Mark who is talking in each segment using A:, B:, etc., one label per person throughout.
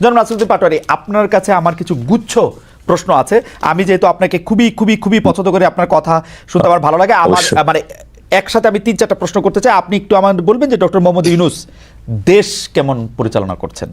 A: জনাব নাসিরুদ্দিন পাটোয়ারি আপনার কাছে আমার কিছু গুচ্ছ প্রশ্ন আছে। আমি যেহেতু আপনাকে খুবই খুবই খুবই পছন্দ করি আপনার কথা শুনতে আমার ভালো লাগে। আমার মানে একসাথে আমি তিন চারটা প্রশ্ন করতে চাই। আপনি একটু আমার বলবেন যে ডক্টর মোহাম্মদ ইউনুস দেশ কেমন পরিচালনা করছেন?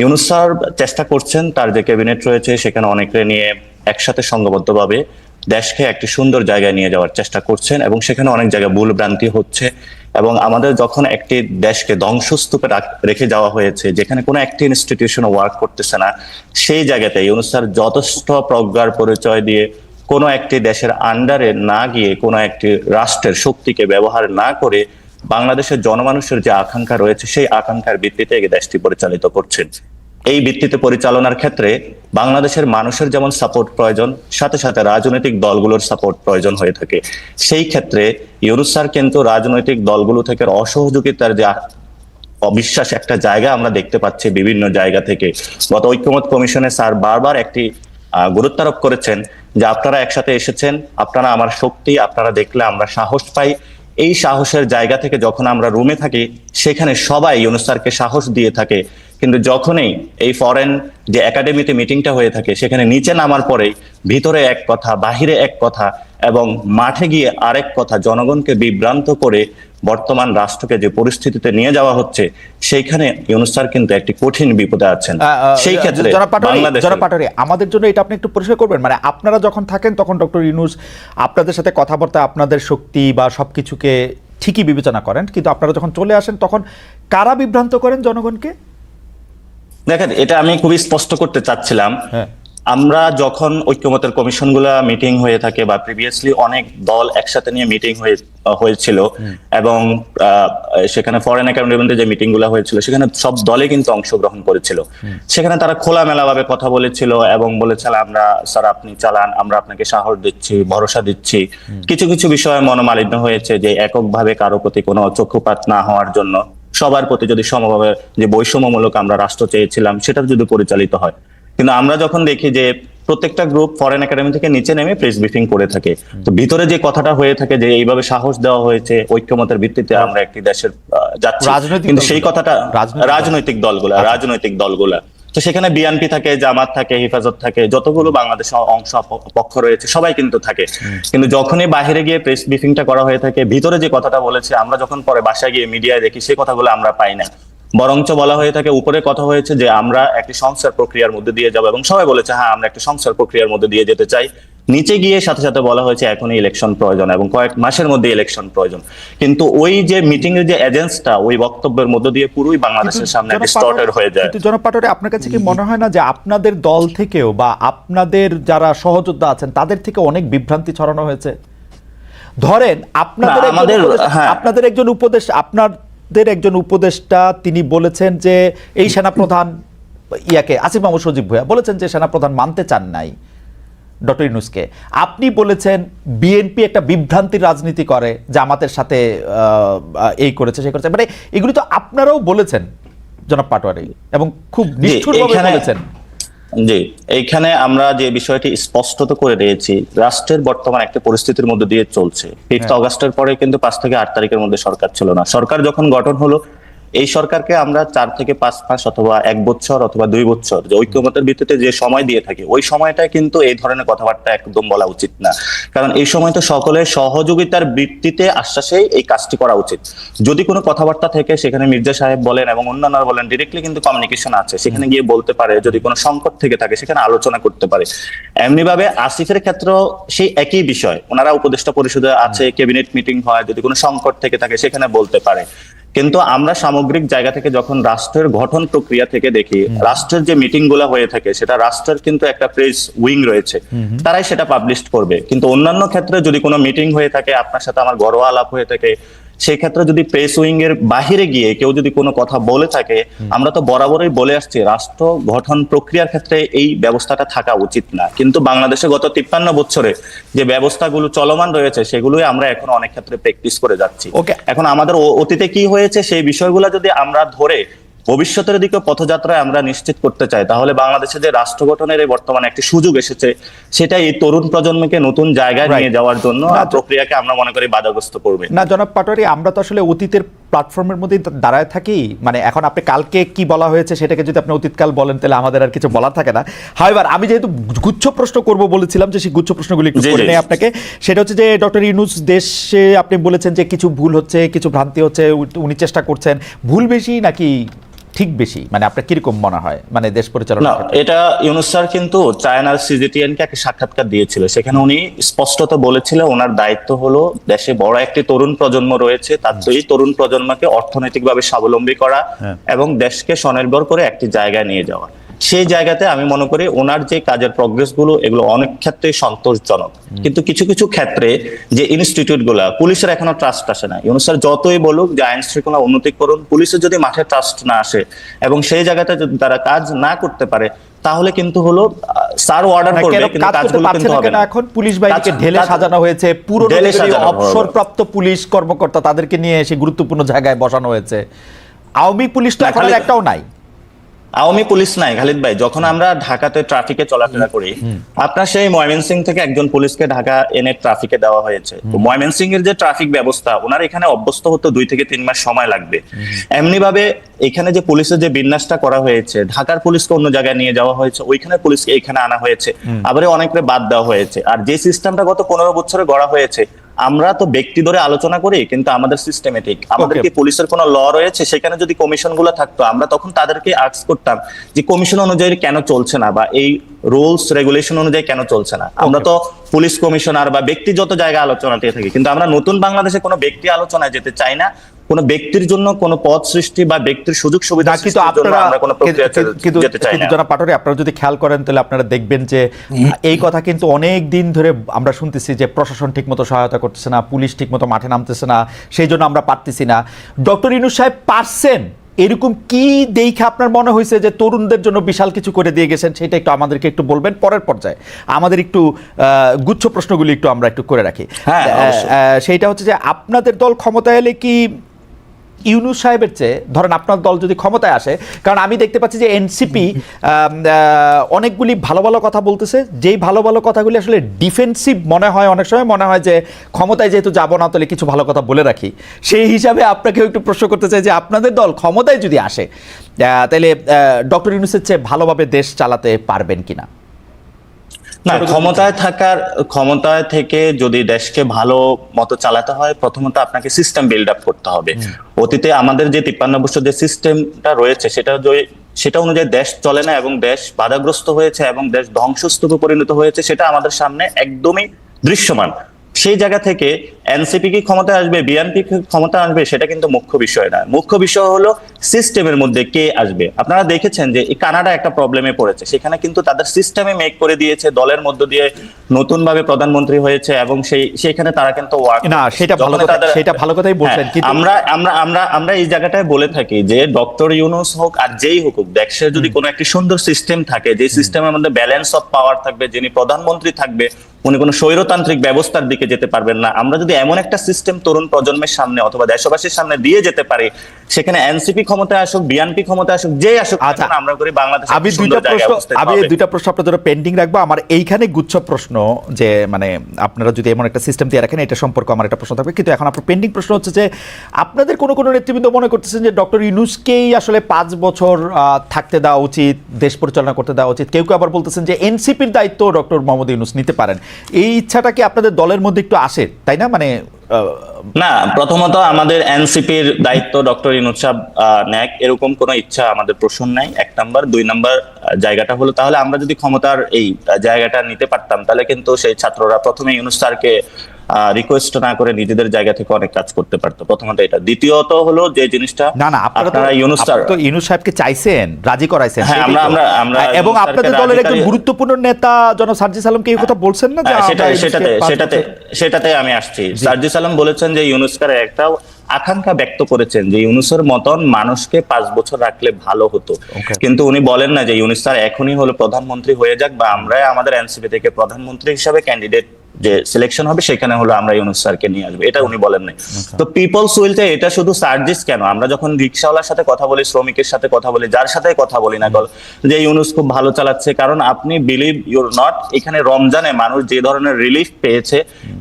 B: ইউনুস স্যার চেষ্টা করছেন তার যে ক্যাবিনেট রয়েছে সেখানে অনেকে নিয়ে একসাথে সংঘবদ্ধভাবে দেশকে একটি সুন্দর জায়গায় নিয়ে যাওয়ার চেষ্টা করছেন এবং সেখানে অনেক জায়গায় ভুল ভ্রান্তি হচ্ছে এবং আমাদের যখন একটি দেশকে ধ্বংসস্তূপে রাখ- যাওয়া হয়েছে, যেখানে কোনো একটি ইনস্টিটিউশন ওয়ার্ক করতেছে না, সেই জায়গাতে ইউনুস স্যার যথেষ্ট প্রজ্ঞার পরিচয় দিয়ে কোনো একটি দেশের আন্ডারে না গিয়ে কোনো একটি রাষ্ট্রের শক্তিকে ব্যবহার না করে বাংলাদেশের জনমানুষের যে আকাঙ্ক্ষা রয়েছে, সেই আকাঙ্ক্ষার ভিত্তিতে দেশটি পরিচালিত করছেন। এই ভিত্তিতে পরিচালনার ক্ষেত্রে বাংলাদেশের মানুষের যেমন সাপোর্ট প্রয়োজন, সাথে সাথে রাজনৈতিক দলগুলোর সাপোর্ট প্রয়োজন হয়ে থাকে। সেই ক্ষেত্রে ইউনুস স্যার কিন্তু রাজনৈতিক দলগুলো থেকে অসহযোগিতার যে অবিশ্বাস একটা জায়গা আমরা দেখতে পাচ্ছি বিভিন্ন জায়গা থেকে। গত ঐক্যমত কমিশনে স্যার বারবার একটি গুরুত্বারোপ করেছেন যে আপনারা একসাথে এসেছেন, আপনারা আমার শক্তি, আপনারা দেখলে আমরা সাহস পাই। এই সাহসের জায়গা থেকে যখন আমরা রুমে থাকি, সেখানে সবাই ইউনুস সাহস দিয়ে থাকে। কিন্তু যখনই এই ফরেন যে একাডেমিতে মিটিংটা হয়ে থাকে সেখানে নিচে নামার পরেই ভিতরে এক কথা বাহিরে এক কথা এবং মাঠে গিয়ে আরেক কথা জনগণকে বিভ্রান্ত করে বর্তমান রাষ্ট্রকে যে পরিস্থিতিতে নিয়ে যাওয়া হচ্ছে সেইখানে ইউনুস স্যার কিন্তু একটি কঠিন বিপদে আছেন। সেই ক্ষেত্রে
A: আমাদের জন্য এটা আপনি একটু পরিষ্কার করবেন? মানে আপনারা যখন থাকেন তখন ডক্টর ইউনুস আপনাদের সাথে কথাবার্তা আপনাদের শক্তি বা সবকিছুকে ঠিকই বিবেচনা করেন কিন্তু আপনারা যখন চলে আসেন তখন কারা বিভ্রান্ত করেন জনগণকে?
B: দেখেন এটা আমি খুবই স্পষ্ট করতে চাচ্ছিলাম।
A: হ্যাঁ।
B: আমরা যখন ঐক্যমতের কমিশনগুলা মিটিং হয়ে থাকে বা প্রিভিয়াসলি অনেক দল একসাথে নিয়ে মিটিং হয়ে হয়েছিল এবং সেখানে ফরেন একাডেমিতে যে মিটিংগুলা হয়েছিল সেখানে সব দলে কিন্তু অংশগ্রহণ করেছিল। সেখানে তারা খোলামেলা ভাবে কথা বলেছিল এবং বলেছিল আমরা স্যার আপনি চালান আমরা আপনাকে সাহস দিচ্ছি ভরসা দিচ্ছি। কিছু কিছু বিষয়ে মনোমালিন্য হয়েছে যে এককভাবে কারও প্রতি কোনো চক্ষুপাত না হওয়ার জন্য। সবার প্রতি যদি সমভাবে যে বৈষম্যমূলক আমরা রাষ্ট্র চেয়েছিলাম সেটা যদি পরিচালিত হয়। কিন্তু আমরা যখন দেখি যে প্রত্যেকটা গ্রুপ ফরেন একাডেমি থেকে নিচে নেমে প্রেস ব্রিফিং করে থাকে তো ভিতরে যে কথাটা হয়ে থাকে যে এইভাবে সাহস দেওয়া হয়েছে ঐক্যমতের ভিত্তিতে আমরা একটি দেশের যাচ্ছি। কিন্তু সেই কথাটা
A: রাজনৈতিক
B: দলগুলা রাজনৈতিক দলগুলা। তো সেখানে বিএনপি থাকে জামাত থাকে হেফাজত থাকে যতগুলো বাংলাদেশ অংশ পক্ষ রয়েছে সবাই কিন্তু থাকে। কিন্তু যখনই বাহিরে গিয়ে প্রেস ব্রিফিংটা করা হয়ে থাকে ভিতরে যে কথাটা বলেছে আমরা যখন পরে বাসায় গিয়ে মিডিয়ায় দেখি সেই কথাগুলো আমরা পাই না। বরঞ্চ বলা হয়ে থাকে উপরে কথা হয়েছে যে আমরা একটি সংস্কার প্রক্রিয়ার মধ্যে দিয়ে যাব এবং সবাই বলেছে হ্যাঁ আমরা একটি সংস্কার প্রক্রিয়ার মধ্যে দিয়ে যেতে চাই। নিচে গিয়ে সাথে সাথে বলা হয়েছে এখনই ইলেকশন প্রয়োজন এবং কয়েক মাসের মধ্যে ইলেকশন প্রয়োজন। কিন্তু ওই যে মিটিং এর যে এজেন্সটা ওই বক্তব্যের মধ্য দিয়ে পুরোই বাংলাদেশের সামনে ডিস্টর্টেড হয়ে যায়।
A: কিন্তু জনাব পাটোয়ারি আপনার কাছে কি মনে হয় না যে আপনাদের দল থেকেও বা আপনাদের যারা সহযোদ্ধা আছেন তাদের থেকে অনেক বিভ্রান্তি ছড়ানো হয়েছে? ধরেন আপনাদের
B: আমাদের- হ্যাঁ।
A: আপনাদের একজন উপদেশ আপনাদের একজন উপদেষ্টা তিনি বলেছেন যে এই সেনাপ্রধান ইয়াকে আসিফ মাহমুদ সজীব ভুয়া বলেছেন যে সেনাপ্রধান মানতে চান নাই। ডক্টর ইউনুসকে। আপনি বলেছেন বিএনপি একটা বিভ্রান্তির রাজনীতি করে জামাতের সাথে এই করেছে সে করেছে। মানে এগুলি তো আপনারাও বলেছেন জনাব পাটোয়ারি এবং খুব নিষ্ঠুরভাবে বলেছেন।
B: জি এইখানে আমরা যে বিষয়টি স্পষ্টত করে দিয়েছি রাষ্ট্রের বর্তমান একটা পরিস্থিতির মধ্যে দিয়ে চলছে। ফিফথ
A: হ্যাঁ।
B: অগস্টের পরে কিন্তু পাঁচ থেকে আট তারিখের মধ্যে সরকার ছিল না। সরকার যখন গঠন হলো এই সরকারকে আমরা চার থেকে পাঁচ মাস অথবা এক বছর অথবা দুই বছর যে ঐক্যমতের ভিত্তিতে যে সময় দিয়ে থাকি, ওই সময়টা কিন্তু এই ধরনের কথাবার্তা একদম বলা উচিত না। কারণ এই সময় তো সকলের সহযোগিতার ভিত্তিতে আশ্বাসেই এই কাজটি করা উচিত। যদি কোনো কথাবার্তা থেকে সেখানে মির্জা সাহেব বলেন এবং অন্যান্য বলেন ডিরেক্টলি কিন্তু কমিউনিকেশন আছে। সেখানে গিয়ে বলতে পারে, যদি কোনো সংকট থেকে থাকে, সেখানে আলোচনা করতে পারে। এমনি ভাবে আসিফের ক্ষেত্রেও সেই একই বিষয়। ওনারা উপদেষ্টা পরিষদে আছে ক্যাবিনেট মিটিং হয়, যদি কোনো সংকট থেকে থাকে, সেখানে বলতে পারে। কিন্তু আমরা সামগ্রিক জায়গা থেকে যখন রাষ্ট্রের গঠন প্রক্রিয়া থেকে দেখি রাষ্ট্রের যে মিটিংগুলা হয়ে থাকে সেটা রাষ্ট্রের কিন্তু একটা প্রেস উইং রয়েছে। তারাই সেটা পাবলিশ করবে। কিন্তু অন্যান্য ক্ষেত্রে যদি কোনো মিটিং হয়ে থাকে আপনার সাথে আমার গর্ব আলাপ হয়ে থাকে সেই ক্ষেত্রে যদি প্রেস উইং এর বাহিরে গিয়ে কেউ যদি কোনো কথা বলে থাকে আমরা তো বরাবরই বলে আসছি রাষ্ট্র গঠন প্রক্রিয়ার ক্ষেত্রে এই ব্যবস্থাটা থাকা উচিত না। কিন্তু বাংলাদেশে গত তিপ্পান্ন বছরে যে ব্যবস্থাগুলো চলমান রয়েছে সেগুলোই আমরা এখন অনেক ক্ষেত্রে প্র্যাকটিস করে যাচ্ছি।
A: ওকে
B: এখন আমাদের অতীতে কি হয়েছে সেই বিষয়গুলো যদি আমরা ধরে ভবিষ্যতের দিকে পথযাত্রায় আমরা নিশ্চিত করতে চাই। তাহলে বাংলাদেশে যে রাষ্ট্র গঠনের এই বর্তমানে একটি সুযোগ এসেছে সেটা এই তরুণ প্রজন্মকে নতুন জায়গায় নিয়ে যাওয়ার জন্য প্রক্রিয়াকে আমরা মনে করি বাধাগ্রস্ত করবে।
A: না জনাব পাটোয়ারি আমরা তো আসলে অতীতের প্ল্যাটফর্মের মধ্যে দাঁড়ায় থাকি। মানে এখন আপনি কালকে কি বলা হয়েছে সেটাকে যদি আপনি অতীতকাল বলেন তাহলে আমাদের আর কিছু বলার থাকে না। হাইবার আমি যেহেতু গুচ্ছ প্রশ্ন করব বলেছিলাম যে সেই গুচ্ছ প্রশ্নগুলি একটু করে নেই আপনাকে সেটা হচ্ছে যে ডক্টর ইউনুস দেশে আপনি বলেছেন যে কিছু ভুল হচ্ছে কিছু ভ্রান্তি হচ্ছে উনি চেষ্টা করছেন। ভুল বেশি নাকি ঠিক বেশি? মানে আপনার কীরকম মনে হয়? মানে দেশ পরিচালনা
B: এটা ইউনুস স্যার কিন্তু চায়নার সিজিটিএন কে একটা সাক্ষাৎকার দিয়েছিল। সেখানে উনি স্পষ্টত বলেছিল ওনার দায়িত্ব হলো দেশে বড় একটি তরুণ প্রজন্ম রয়েছে তার এই তরুণ প্রজন্মকে অর্থনৈতিকভাবে স্বাবলম্বী করা
A: হ্যাঁ।
B: এবং দেশকে স্বনির্ভর করে একটি জায়গায় নিয়ে যাওয়া। সেই জায়গাতে আমি মনে করি ওনার যে কাজের প্রগ্রেসগুলো এগুলো অনেক ক্ষেত্রেই সন্তোষজনক। কিন্তু কিছু কিছু ক্ষেত্রে যে ইনস্টিটিউটগুলা পুলিশের এখনও ট্রাস্ট আসে না। ইউনুস স্যার যতই বলুক যে আইন শৃঙ্খলা উন্নতি করুন পুলিশের যদি মাঠে ট্রাস্ট না আসে এবং সেই জায়গাতে যদি তারা কাজ না করতে পারে তাহলে কিন্তু হলো স্যার অর্ডার করবে কিন্তু কাজগুলো কিন্তু হবে না।
A: এখন? পুলিশ বাহিনীকে ঢেলে সাজানো হয়েছে পুরো অবসরপ্রাপ্ত পুলিশ কর্মকর্তা তাদেরকে নিয়ে এসে গুরুত্বপূর্ণ জায়গায় বসানো হয়েছে। আওয়ামী পুলিশ তো এখন একটাও নাই।
B: আওয়ামী পুলিশ নাই খালিদ ভাই। যখন আমরা ঢাকাতে ট্রাফিকে চলাফেরা করি আপনার সেই ময়মনসিং থেকে একজন পুলিশকে ঢাকা এনে ট্রাফিকে দেওয়া হয়েছে। তো ময়মনসিং এর যে ট্রাফিক ব্যবস্থা ওনার এখানে অভ্যস্ত হতে দুই থেকে তিন মাস সময় লাগবে। এমনি ভাবে এখানে যে পুলিশের যে বিন্যাসটা করা হয়েছে ঢাকার পুলিশকে অন্য জায়গায় নিয়ে যাওয়া হয়েছে ওইখানে পুলিশকে এখানে আনা হয়েছে। আবার অনেকটা বাদ দেওয়া হয়েছে। আর যে সিস্টেমটা গত পনেরো বছরে গড়া হয়েছে আমরা তো ব্যক্তি ধরে আলোচনা করি কিন্তু আমাদের সিস্টেমেটিক আমাদের কি পুলিশের কোনো ল রয়েছে? সেখানে যদি কমিশনগুলো থাকতো আমরা তখন তাদেরকে আক্স করতাম যে কমিশন অনুযায়ী কেন চলছে না বা এই রুলস রেগুলেশন অনুযায়ী কেন চলছে না। আমরা তো পুলিশ কমিশনার বা ব্যক্তি যত জায়গায় আলোচনা দিয়ে থাকি কিন্তু আমরা নতুন বাংলাদেশে কোনো ব্যক্তি আলোচনায় যেতে চাই না কোনো ব্যক্তির জন্য কোনো পদ সৃষ্টি বা ব্যক্তির সুযোগ সুবিধা
A: কিন্তু আপনারা কিন্তু- জনাব পাটোয়ারি আপনারা যদি খেয়াল করেন তাহলে আপনারা দেখবেন যে এই কথা কিন্তু অনেক দিন ধরে আমরা শুনতেছি যে প্রশাসন ঠিকমতো সহায়তা করতেছে না পুলিশ ঠিকমতো মাঠে নামতেছে না সেই জন্য আমরা পারতেছি না। ডক্টর ইনু সাহেব পারছেন? এরকম কি দেখে আপনার মনে হয়েছে যে তরুণদের জন্য বিশাল কিছু করে দিয়ে গেছেন? সেটা একটু আমাদেরকে একটু বলবেন। পরের পর্যায়ে আমাদের একটু আহ, গুচ্ছ প্রশ্নগুলি একটু আমরা একটু করে রাখি।
B: হ্যাঁ,
A: সেইটা হচ্ছে যে আপনাদের দল ক্ষমতায় এলে কি ইউনুস সাহেবের চেয়ে ধরেন আপনার দল যদি ক্ষমতায় আসে কারণ আমি দেখতে পাচ্ছি যে এনসিপি অনেকগুলি ভালো ভালো কথা বলতেছে। যেই ভালো ভালো কথাগুলি আসলে ডিফেন্সিভ মনে হয় অনেক সময় মনে হয় যে ক্ষমতায় যেহেতু যাব না তাহলে কিছু ভালো কথা বলে রাখি। সেই হিসাবে আপনাকেও একটু প্রশ্ন করতে চাই যে আপনাদের দল ক্ষমতায় যদি আসে তাহলে ডক্টর ইউনুসের চেয়ে ভালোভাবে দেশ চালাতে পারবেন কিনা?
B: না ক্ষমতায় থাকার ক্ষমতায় থেকে যদি দেশকে ভালো মতো চালাতে হয় প্রথমত আপনাকে সিস্টেম বিল্ড আপ করতে হবে। অতীতে আমাদের যে তিপ্পান্ন বছর যে সিস্টেমটা রয়েছে সেটা সেটা অনুযায়ী দেশ চলে না এবং দেশ বাধাগ্রস্ত হয়েছে এবং দেশ ধ্বংসস্তূপে পরিণত হয়েছে সেটা আমাদের সামনে একদমই দৃশ্যমান। সেই জায়গা থেকে এনসিপি কি ক্ষমতা আসবে বিএনপি কি ক্ষমতা আসবে সেটা কিন্তু মুখ্য বিষয় না মুখ্য বিষয় হলো সিস্টেমের মধ্যে কে আসবে? আপনারা দেখেছেন যে কানাডা একটা প্রবলেমে পড়েছে। সেখানে কিন্তু তাদের সিস্টেমে মেক করে দিয়েছে দলের মধ্য দিয়ে নতুন ভাবে প্রধানমন্ত্রী হয়েছে এবং সেই সেখানে তারা কিন্তু
A: না, সেটা ভালো কথা- সেটা ভালো কথাই বলছেন,
B: হ্যাঁ,
A: কিন্তু-
B: আমরা আমরা আমরা আমরা এই জায়গাটায় বলে থাকি যে ডক্টর ইউনুস হোক আর যেই হোক দেশে যদি কোনো একটি সুন্দর সিস্টেম থাকে যে সিস্টেমের মধ্যে ব্যালেন্স অফ পাওয়ার থাকবে যিনি প্রধানমন্ত্রী থাকবে উনি কোনো স্বৈরতান্ত্রিক ব্যবস্থার দিকে যেতে পারবেন না। আমরা যদি এমন একটা সিস্টেম তরুণ প্রজন্মের সামনে অথবা দেশবাসীর সামনে দিয়ে যেতে পারি সেখানে এনসিপি ক্ষমতায় আসুক বিএনপি ক্ষমতায় আসুক যেই আসুক
A: আচ্ছা।
B: আমরা করি বাংলাদেশ
A: আমি দুইটা প্রশ্ন আমি। দুইটা প্রশ্ন আপনার জন্য পেন্ডিং রাখব। আমার এইখানে গুচ্ছ প্রশ্ন যে মানে আপনারা যদি এমন একটা সিস্টেম দিয়ে রাখেন এটা সম্পর্কে আমার একটা প্রশ্ন থাকবে। কিন্তু এখন আপনার পেন্ডিং প্রশ্ন হচ্ছে যে আপনাদের কোনো কোনো নেতৃবৃন্দ মনে করতেছেন যে ডক্টর ইউনুসকেই আসলে পাঁচ বছর আহ, থাকতে দেওয়া উচিত দেশ পরিচালনা করতে দেওয়া উচিত? কেউ কেউ আবার বলতেছেন যে এনসিপির দায়িত্ব ডক্টর মোহাম্মদ ইউনুস নিতে পারেন। এই ইচ্ছাটা কি আপনাদের দলের মধ্যে একটু আসে? তাই না? মানে
B: না, প্রথমত আমাদের এনসিপির দায়িত্ব ডক্টর ইনুদ সাহেব ন্যাক এরকম কোনো ইচ্ছা আমাদের প্রশ্ন নাই। এক নাম্বার। দুই নাম্বার জায়গাটা হলো, তাহলে আমরা যদি ক্ষমতার এই জায়গাটা নিতে পারতাম, তাহলে কিন্তু সেই ছাত্ররা প্রথমে ইউনুস স্যারকে রিকোয়েস্ট না করে নিজেদের জায়গা থেকে অনেক কাজ করতে পারতো। প্রথমত এটা। দ্বিতীয়ত হলো যে জিনিসটা
A: না না আপনারা
B: ইউনুস স্যার
A: তো ইউনুস সাহেবকে চাইছেন রাজি করাইছেন
B: হ্যাঁ, আমরা- আমরা- আমরা
A: হ্যাঁ, এবং আপনাদের দলের একজন গুরুত্বপূর্ণ নেতা জনাব সার্জিস আলমকে এই কথা বলছেন না যে
B: হ্যাঁ,
A: আমরা
B: সেটাতে সেটাতে সেটাতে আমি আসছি। সার্জিস আলম বলেছেন যে ইউনুসকার একটা আকাঙ্ক্ষা ব্যক্ত করেছেন যে ইউনুসের মতন মানুষকে পাঁচ বছর রাখলে ভালো হতো। কিন্তু উনি বলেন না যে ইউনুস স্যার এখনই হলো প্রধানমন্ত্রী হয়ে যাক বা আমরা আমাদের এনসিপি থেকে প্রধানমন্ত্রী হিসাবে ক্যান্ডিডেট যে সিলেকশন হবে সেখানে হলো আমরা ইউনুস স্যারকে নিয়ে আসব। এটা উনি বলেন নাই। তো পিপলস উইলতে এটা শুধু সার্জিস কেন? আমরা যখন রিক্সাওয়ালার সাথে কথা বলি শ্রমিকের সাথে কথা বলি যার সাথে কথা বলি না যে ইউনুস খুব ভালো চালাচ্ছে কারণ আপনি বিলিভ ইউর নট এখানে রমজানে মানুষ যে ধরনের রিলিফ পেয়েছে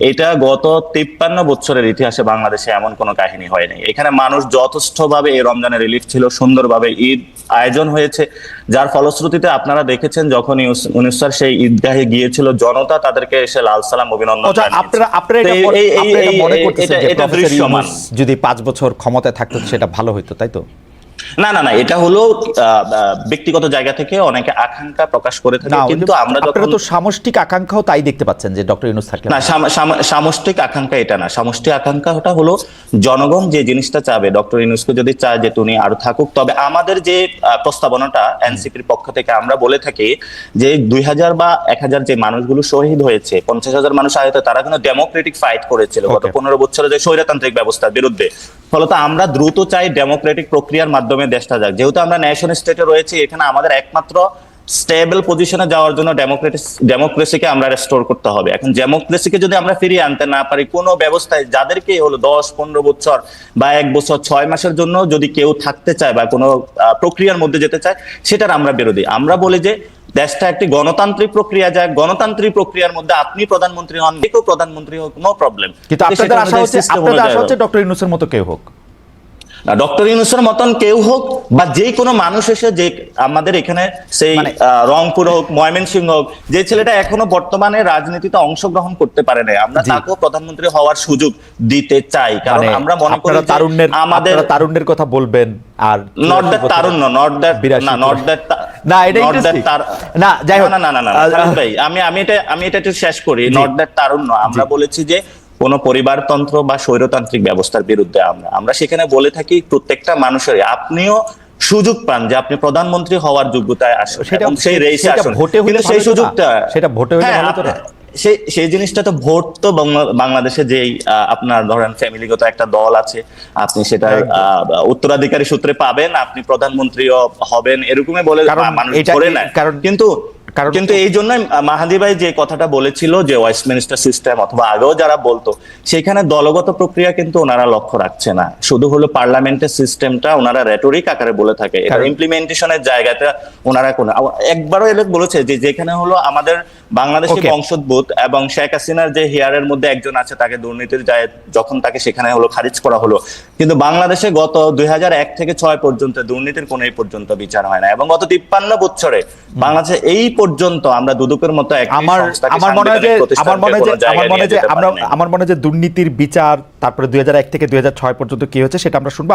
B: এটা গত তিপ্পান্ন বছরের ইতিহাসে বাংলাদেশে এমন কোনো কাহিনী হয়নি এখানে মানুষ যথেষ্টভাবে এই রমজানে রিলিফ ছিল সুন্দরভাবে ঈদ আয়োজন হয়েছে যার ফলশ্রুতিতে আপনারা দেখেছেন যখন ইউনূস স্যার সেই ঈদগাহে গিয়েছিল জনতা তাদেরকে এসে লাল সালাম অভিনন্দন
A: আপনারা আপনারা এটা মনে-
B: এই- এই-
A: আপনারা এটা
B: এই- এই-
A: করতেছেন যে প্রফেসর যদি পাঁচ বছর ক্ষমতায় থাকতো সেটা ভালো হতো তাই তো?
B: না না না এটা হলো ব্যক্তিগত জায়গা থেকে অনেকে আকাঙ্ক্ষা প্রকাশ করে থাকে কিন্তু আমরা যখন
A: তো সামষ্টিক আকাঙ্ক্ষাও তাই দেখতে পাচ্ছেন যে ডক্টর ইউনুস থাকলে
B: না সাম- সাম- সামষ্টিক আকাঙ্ক্ষা এটা না সামষ্টিক আকাঙ্ক্ষাটা হলো জনগণ যে জিনিসটা চাবে ডক্টর ইউনুসকে যদি চায় যে তুমি আরও থাকুক তবে আমাদের যে প্রস্তাবনাটা এনসিপির পক্ষ থেকে আমরা বলে থাকি যে দুই হাজার বা এক হাজার যে মানুষগুলো শহীদ হয়েছে পঞ্চাশ হাজার মানুষ আহত তারা কিন্তু ডেমোক্রেটিক ফাইট করেছিল গত পনেরো বছরে যে স্বৈরতান্ত্রিক ব্যবস্থার বিরুদ্ধে। ফলত আমরা দ্রুত চাই ডেমোক্রেটিক প্রক্রিয়ার মাধ্যমে দেশটা যাক। যেহেতু আমরা ন্যাশন স্টেটে রয়েছি এখানে আমাদের একমাত্র স্টেবল পজিশনে যাওয়ার জন্য ডেমোক্রেটিক ডেমোক্রেসিকে আমরা রেস্টোর করতে হবে। এখন ডেমোক্রেসিকে যদি আমরা ফিরিয়ে আনতে না পারি কোনো ব্যবস্থায় যাদেরকে হলো দশ পনেরো বছর বা এক বছর ছয় মাসের জন্য যদি কেউ থাকতে চায় বা কোনো প্রক্রিয়ার মধ্যে যেতে চায় সেটার আমরা বিরোধী। আমরা বলি যে দেশটা একটি গণতান্ত্রিক প্রক্রিয়া যায় গণতান্ত্রিক প্রক্রিয়ার মধ্যে আপনি প্রধানমন্ত্রী হন কেউ প্রধানমন্ত্রী হোক নো প্রবলেম
A: কিন্তু আপনাদের আশা হচ্ছে আপনাদের আশা হচ্ছে ডক্টর ইউনুসের মতো কেউ হোক।
B: ডক্টর ইউনুসের মতন কেউ হোক বা যে কোনো মানুষ এসে যে আমাদের এখানে সেই
A: মানে-
B: রংপুর হোক ময়মনসিংহ হোক যে ছেলেটা এখনও বর্তমানে রাজনীতিতে অংশগ্রহণ করতে পারে নাই। আমরা তাকেও প্রধানমন্ত্রী হওয়ার সুযোগ দিতে চাই কারণ
A: মানে
B: আমরা মনে করি
A: তারুণ্যের
B: আমাদের
A: তারুণ্যের কথা বলবেন আর
B: নট দ্যাট তারুণ্য নট দ্যাট না নট দ্যাট
A: না, এটা interesting। না, যাই হোক।
B: না না না না ভাই আমি আমি এটা আমি এটা একটু শেষ করি। নট দ্যাট তারুণ্য। আমরা বলেছি যে কোন পরিবারতন্ত্র বা স্বৈরতান্ত্রিক ব্যবস্থার বিরুদ্ধে আমরা। আমরা সেখানে বলে থাকি প্রত্যেকটা মানুষেরই আপনিও সুযোগ পান যে আপনি প্রধানমন্ত্রী হওয়ার যোগ্যতায় আসুন সেই রেসে আসুন।
A: ভোটে
B: কিন্তু সেই সুযোগটা
A: সেটা ভোটে হলে
B: হ্যাঁ,
A: ভালো না?
B: আপ- সেই সেই জিনিসটা তো ভোট তো বাংলাদেশে যেই আপনার ধরেন ফ্যামিলিগত একটা দল আছে আপনি সেটা আহ, উত্তরাধিকারী সূত্রে পাবেন আপনি প্রধানমন্ত্রীও হবেন এরকমই বলে মানুষ ধরে নেয়।
A: কারণ-
B: কিন্তু
A: কারণ-
B: কিন্তু এই জন্য মাহাদি ভাই যে কথাটা বলেছিল যে ওয়েস্টমিনিস্টার সিস্টেম অথবা আগেও যারা বলতো সেখানে দলগত প্রক্রিয়া কিন্তু ওনারা লক্ষ্য রাখছে না। শুধু হলো পার্লামেন্টের সিস্টেমটা ওনারা রেটরিক আকারে বলে থাকে। ইমপ্লিমেন্টেশনের জায়গাটা ওনারা কোন একবারও এলাকা বলেছে যে যেখানে হলো আমাদের বাংলাদেশি বংশোদ্ভূত এবং শেখ হাসিনার যে হেয়ারের মধ্যে একজন আছে তাকে দুর্নীতির যায় যখন তাকে সেখানে হলো খারিজ করা হলো। কিন্তু বাংলাদেশে গত দুই থেকে ছয় পর্যন্ত দুর্নীতির কোনো এই পর্যন্ত বিচার হয় না এবং গত তিপ্পান্ন বছরে বাংলাদেশে এই পর্যন্ত আমরা দুদকের মতো
A: আমার আমার মনে হয় যে আমার মনে হয় যে আমার মনে হয় যে আমরা। আমার মনে হয় যে দুর্নীতির বিচার তারপরে দুই হাজার এক থেকে দুই হাজার ছয় পর্যন্ত কি হয়েছে সেটা আমরা শুনব।